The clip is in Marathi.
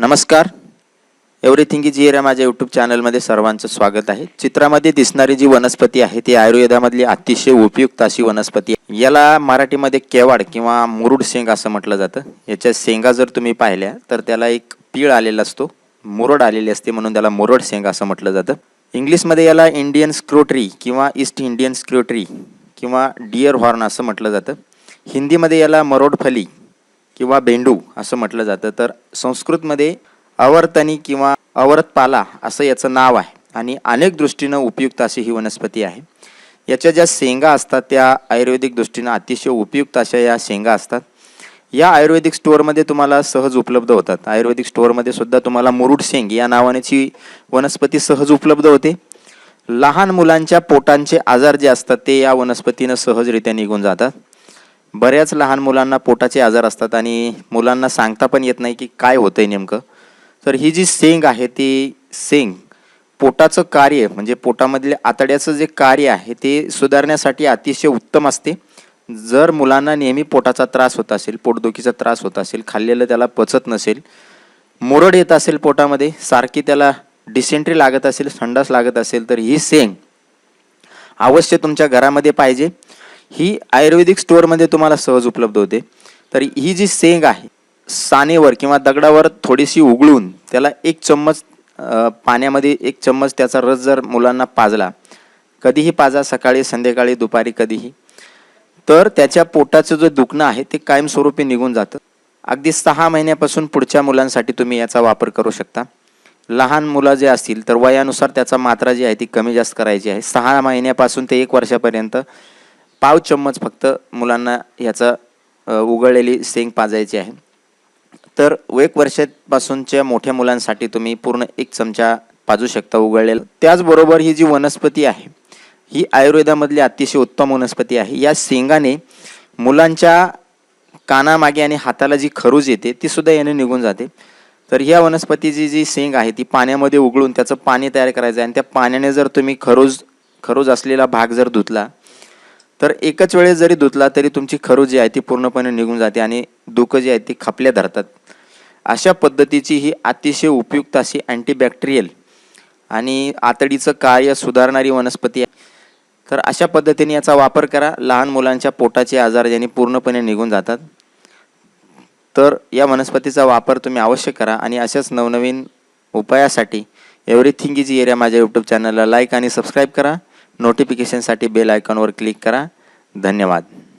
नमस्कार. एव्हरीथिंग इज हिअर या माझ्या यूट्यूब चॅनलमध्ये सर्वांचं स्वागत आहे. चित्रामध्ये दिसणारी जी वनस्पती आहे ती आयुर्वेदामधली अतिशय उपयुक्त अशी वनस्पती आहे. याला मराठीमध्ये केवाड किंवा मुरुड शेंग असं म्हटलं जातं. याच्या शेंगा जर तुम्ही पाहिल्या तर त्याला एक पीळ आलेला असतो. मुरड आलेली असते म्हणून त्याला मुरड शेंग असं म्हटलं जातं. इंग्लिशमध्ये याला इंडियन स्क्रोटरी किंवा ईस्ट इंडियन स्क्रोटरी किंवा डिअर हॉर्न असं म्हटलं जातं. हिंदीमध्ये याला मरोडफली किंवा बेंडू असं म्हटलं जातं तर संस्कृतमध्ये अवर्तनी किंवा अवर्तपाला असं याचं नाव आहे. आणि अनेक दृष्टीनं उपयुक्त अशी ही वनस्पती आहे. याच्या ज्या शेंगा असतात त्या आयुर्वेदिक दृष्टीनं अतिशय उपयुक्त अशा या शेंगा असतात. या आयुर्वेदिक स्टोअरमध्ये तुम्हाला सहज उपलब्ध होतात. आयुर्वेदिक स्टोअरमध्ये सुद्धा तुम्हाला मुरुड शेंग या नावानेची वनस्पती सहज उपलब्ध होते. लहान मुलांच्या पोटांचे आजार जे असतात ते या वनस्पतीनं सहजरित्या निघून जातात. बऱ्याच लहान मुलांना पोटाचे आजार असतात आणि मुलांना सांगता पण येत नाही की काय होतं आहे नेमकं. तर ही जी सेंग आहे ती सेंग पोटाचं कार्य म्हणजे पोटामधले आतड्याचं जे कार्य आहे ते सुधारण्यासाठी अतिशय उत्तम असते. जर मुलांना नेहमी पोटाचा त्रास होत असेल पोटदुखीचा त्रास होत असेल खाल्लेलं त्याला पचत नसेल मुरड येत असेल पोटामध्ये सारखी त्याला डिसेंट्री लागत असेल संडास लागत असेल तर ही शेंग अवश्य तुमच्या घरामध्ये पाहिजे. ही आयुर्वेदिक स्टोअरमध्ये तुम्हाला सहज उपलब्ध होते. तर ही जी शेंग आहे सानेवर किंवा दगडावर थोडीशी उघळून त्याला एक चम्मच पाण्यामध्ये एक चम्मच त्याचा रस जर मुलांना पाजला कधीही पाजा सकाळी संध्याकाळी दुपारी कधीही तर त्याच्या पोटाचं जे दुखणं आहे ते कायमस्वरूपी निघून जातं. अगदी सहा महिन्यापासून पुढच्या मुलांसाठी तुम्ही याचा वापर करू शकता. लहान मुलं जे असतील तर वयानुसार त्याचा मात्रा जी आहे ती कमी जास्त करायची आहे. सहा महिन्यापासून ते एक वर्षापर्यंत पाव चम्मच फक्त मुलांना ह्याचं उघडलेली उगळलेली शेंग पाजायची आहे. तर एक वर्षापासूनच्या मोठ्या मुलांसाठी तुम्ही पूर्ण एक चमचा पाजू शकता उगळलेला. त्याचबरोबर ही जी वनस्पती आहे ही आयुर्वेदामधली अतिशय उत्तम वनस्पती आहे. या शेंगाने मुलांच्या कानामागे आणि हाताला जी खरूज येते ती सुद्धा याने निघून जाते. तर ह्या वनस्पतीची जी शेंग आहे ती पाण्यामध्ये उघडून त्याचं पाणी तयार करायचं आहे. आणि त्या पाण्याने जर तुम्ही खरूज खरूज असलेला भाग जर धुतला तर एकच वेळेस जरी धुतला तरी तुमची खरू जी आहे ती पूर्णपणे निघून जाते आणि दुखं जी आहे ती खपल्या धरतात. अशा पद्धतीची ही अतिशय उपयुक्त अशी अँटीबॅक्टेरियल आणि आतडीचं कार्य सुधारणारी वनस्पती आहे. तर अशा पद्धतीने याचा वापर करा. लहान मुलांच्या पोटाचे आजार ज्यांनी पूर्णपणे निघून जातात. तर या वनस्पतीचा वापर तुम्ही अवश्य करा आणि अशाच नवनवीन उपायासाठी एव्हरीथिंग इज एरिया माझ्या यूट्यूब चॅनलला लाईक आणि सबस्क्राईब करा. नोटिफिकेशनसाठी बेल आयकॉनवर क्लिक करा. धन्यवाद.